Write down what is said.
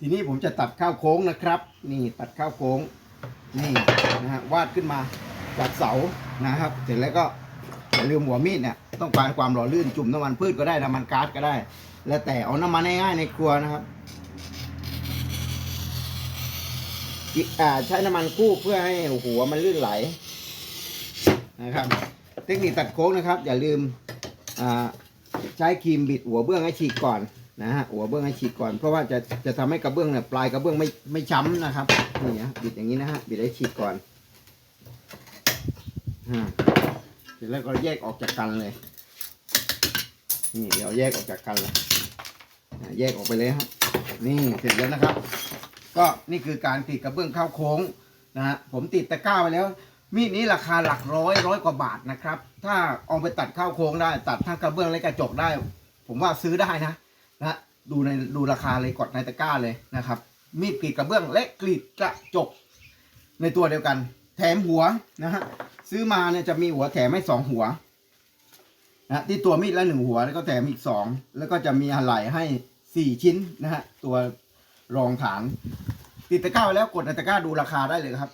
ทีนี้ผมจะตัดข้าวโค้งนะครับ นี่ตัดข้าวโค้ง นี่นะฮะวาดขึ้นมาจากเสานะครับ เสร็จแล้วก็อย่าลืมหัวมีดเนี่ยต้องการความหล่อลื่นจุ่มน้ำมันพืชก็ได้น้ำมันก๊าซก็ได้ แล้วแต่เอาน้ำมันง่ายๆในครัวนะครับอ่าใช้น้ำมันคู่เพื่อให้หัวมันลื่นไหลนะครับ เทคนิคตัดโค้งนะครับ อย่าลืมอ่าใช้ครีมบิดหัวเบื้องให้ฉีกก่อน นะฮะหัวเบื้องให้ฉีกก่อน เพราะว่าจะจะทำให้กระเบื้องเนี่ยปลายกระเบื้องไม่ไม่ช้ำนะครับนี่ฮะบิดอย่างนี้นะฮะบิดให้ฉีกก่อนอ่าเสร็จแล้วก็แยกออกจากกันเลยนี่เดี๋ยวแยกออกจากกันเลยแยกออกไปเลยครับนี่เสร็จแล้วนะครับ ก็นี่คือการติดกระเบื้องเข้าโค้งนะฮะผมติดตะกร้าไปแล้วมีดนี้ราคาหลักร้อยร้อยกว่าบาทนะครับ ถ้าเอาไปตัดเข้าโค้งได้ ตัดทั้งกระเบื้องและกระจกได้ ผมว่าซื้อได้นะ นะดูในดูราคาเลยกดในตะกร้าเลยนะครับ มีดกรีดกระเบื้องและกรีดกระจก ในตัวเดียวกัน แถมหัวนะฮะซื้อมาเนี่ยจะมีหัวแถมให้สองหัวนะที่ตัวมีดละหนึ่งหัวแล้วก็แถมอีกสองแล้วก็จะมีอะไหล่ให้สี่ชิ้นนะฮะตัวรองฐานติดตะกร้าไว้แล้วกดในตะกร้าดูราคาได้เลยครับ